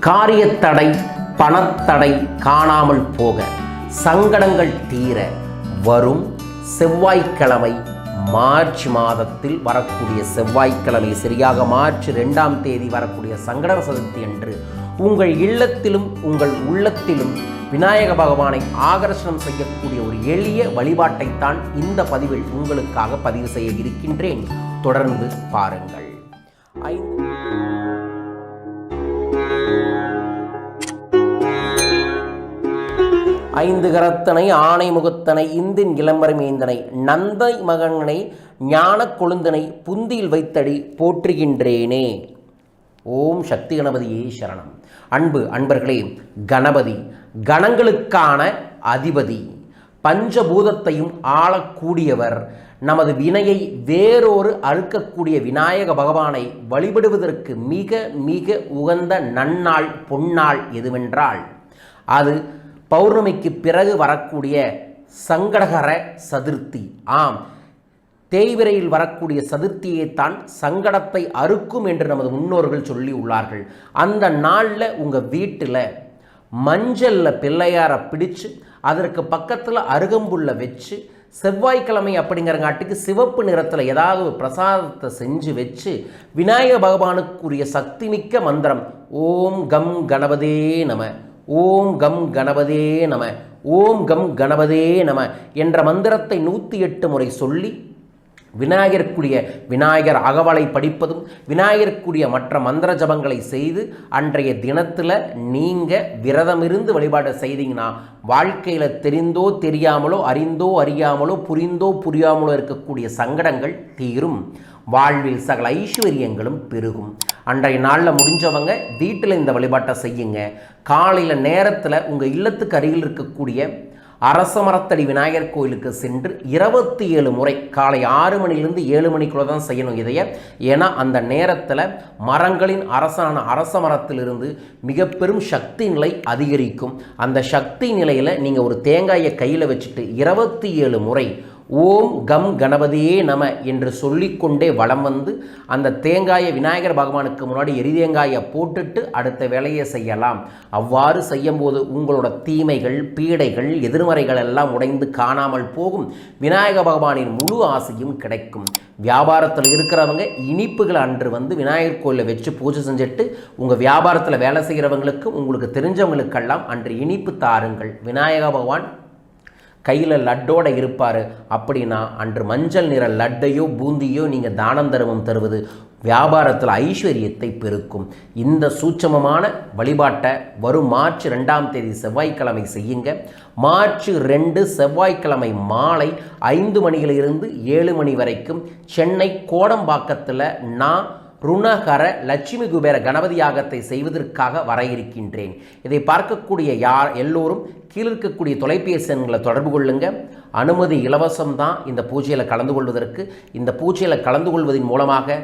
காரியத்தடை பணத்தடை காணாமல் போக சங்கடங்கள் தீர வரும் செவ்வாய்க்கிழமை மார்ச் மாதத்தில் வரக்கூடிய செவ்வாய்க்கிழமை சரியாக மார்ச் ரெண்டாம் தேதி வரக்கூடிய சங்கடர சதுர்த்தி அன்று உங்கள் இல்லத்திலும் உங்கள் உள்ளத்திலும் விநாயக பகவானை ஆகர்ஷணம் செய்யக்கூடிய ஒரு எளிய வழிபாட்டைத்தான் இந்த பதிவில் உங்களுக்காக பதிவு செய்ய இருக்கின்றேன். தொடர்ந்து பாருங்கள். ஐந்து ஐந்து கரத்தனை ஆணை முகத்தனை இந்தின் இளம்பரமேந்தனை நந்தை மகனை ஞான கொழுந்தனை புந்தியில் வைத்தடி போற்றுகின்றேனே. ஓம் சக்தி கணபதியே சரணம். அன்பு அன்பர்களே கணபதி கணங்களுக்கான அதிபதி பஞ்சபூதத்தையும் ஆளக்கூடியவர் நமது வினையை வேறொரு அறுக்கக்கூடிய விநாயக பகவானை வழிபடுவதற்கு மிக மிக உகந்த நன்னாள் பொன்னாள் எதுவென்றால் அது பௌர்ணமிக்கு பிறகு வரக்கூடிய சங்கடகர சதுர்த்தி. ஆம். தேய்விரையில் வரக்கூடிய சதுர்த்தியைத்தான் சங்கடத்தை அறுக்கும் என்று நமது முன்னோர்கள் சொல்லி உள்ளார்கள். அந்த நாளில் உங்கள் வீட்டில் மஞ்சளில் பிள்ளையாரை பிடிச்சு அதற்கு பக்கத்தில் அருகம்புள்ள வச்சு செவ்வாய்க்கிழமை அப்படிங்கிறங்காட்டுக்கு சிவப்பு நிறத்தில் ஏதாவது ஒரு பிரசாதத்தை செஞ்சு வச்சு விநாயக பகவானுக்குரிய சக்திமிக்க மந்திரம் ஓம் கம் கணபதே நம. ஓம் கம் கணபதே நம. ஓம் கம் கணபதே நம என்ற மந்திரத்தை நூற்றி எட்டு முறை சொல்லி விநாயகருக்குரிய விநாயகர் அகவலை படிப்பதும் விநாயகருக்குரிய மற்ற மந்திர ஜபங்களை செய்து அன்றைய தினத்தில் நீங்கள் விரதமிருந்து வழிபாடு செய்தீங்கன்னா வாழ்க்கையில் தெரிந்தோ தெரியாமலோ அறிந்தோ அறியாமலோ புரிந்தோ புரியாமலோ இருக்கக்கூடிய சங்கடங்கள் தீரும். வாழ்வில் சகல ஐஸ்வர்யங்களும் பெருகும். அன்றைய நாளில் முடிஞ்சவங்க வீட்டில் இந்த வழிபாட்டை செய்யுங்க. காலையில் நேரத்தில் உங்கள் இல்லத்துக்கு அருகில் இருக்கக்கூடிய அரச மரத்தடி விநாயகர் கோயிலுக்கு சென்று இருபத்தி ஏழு முறை காலை ஆறு மணிலிருந்து ஏழு மணிக்குள்ளே தான் செய்யணும் இதைய. ஏன்னா அந்த நேரத்தில் மரங்களின் அரசான அரச மரத்திலிருந்து மிக பெரும் சக்தி நிலை அதிகரிக்கும். அந்த சக்தி நிலையில் நீங்கள் ஒரு தேங்காயை கையில் வச்சுட்டு இருபத்தி ஏழு முறை ஓம் கம் கணபதியே நம என்று சொல்லிக்கொண்டே வளம் வந்து அந்த தேங்காயை விநாயகர் பகவானுக்கு முன்னாடி எரிதேங்காயை போட்டுட்டு அடுத்த வேலையை செய்யலாம். அவ்வாறு செய்யும்போது உங்களோட தீமைகள் பீடைகள் எதிர்மறைகள் எல்லாம் உடைந்து காணாமல் போகும். விநாயக பகவானின் முழு ஆசையும் கிடைக்கும். வியாபாரத்தில் இருக்கிறவங்க இனிப்புகளை அன்று வந்து விநாயகர் கோயிலில் வச்சு பூஜை செஞ்சுட்டு உங்கள் வியாபாரத்தில் வேலை செய்கிறவங்களுக்கு உங்களுக்கு தெரிஞ்சவங்களுக்கெல்லாம் அன்று இனிப்பு தாருங்கள். விநாயக பகவான் கையில் லட்டோடு இருப்பார். அப்படின்னா அன்று மஞ்சள் நிற லட்டையோ பூந்தியோ நீங்கள் தானம் தருமம் தருவது வியாபாரத்தில் ஐஸ்வர்யத்தை பெருக்கும். இந்த சூட்சமமான வழிபாட்டை வரும் மார்ச் ரெண்டாம் தேதி செவ்வாய்க்கிழமை செய்யுங்க. மார்ச் ரெண்டு செவ்வாய்க்கிழமை மாலை ஐந்து மணியிலிருந்து ஏழு மணி வரைக்கும் சென்னை கோடம்பாக்கத்தில் நான் ருணகர லட்சுமி குபேர கணபதி யாகத்தை செய்வதற்காக வர இருக்கின்றேன் இதை பார்க்கக்கூடிய யார் எல்லோரும் கீழே இருக்கக்கூடிய தொலைபேசி எண்களை தொடர்பு கொள்ளுங்க. அனுமதி இலவசம் தான் இந்த பூஜையில் கலந்து கொள்வதற்கு. இந்த பூஜையில் கலந்து கொள்வதன் மூலமாக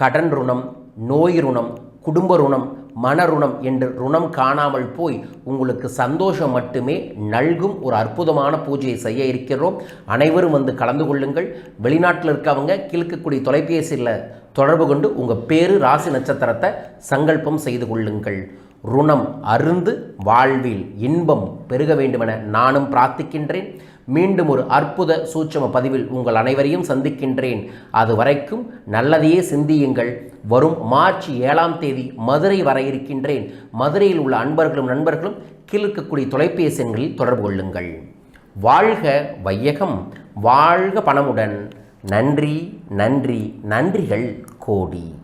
கடன் ருணம் நோய் ருணம் குடும்ப ருணம் மன ருணம் என்று ருணம் காணாமல் போய் உங்களுக்கு சந்தோஷம் மட்டுமே நல்கும் ஒரு அற்புதமான பூஜையை செய்ய இருக்கிறோம் அனைவரும் வந்து கலந்து கொள்ளுங்கள். வெளிநாட்டில் இருக்கவங்க கிழக்கக்கூடிய தொலைபேசியில் தொடர்பு கொண்டு உங்கள் பேரு ராசி நட்சத்திரத்தை சங்கல்பம் செய்து கொள்ளுங்கள். ருணம் அருந்து வாழ்வில் இன்பம் பெருக வேண்டுமென நானும் பிரார்த்திக்கின்றேன். மீண்டும் ஒரு அற்புத சூட்சம பதிவில் உங்கள் அனைவரையும் சந்திக்கின்றேன். அது வரைக்கும் நல்லதையே சிந்தியுங்கள். வரும் மார்ச் ஏழாம் தேதி மதுரை வர இருக்கின்றேன். மதுரையில் உள்ள அன்பர்களும் நண்பர்களும் கீழிருக்கக்கூடிய தொலைபேசி எண்களில் தொடர்பு கொள்ளுங்கள். வாழ்க வையகம் வாழ்க பணமுடன். நன்றி நன்றி நன்றிகள் கோடி.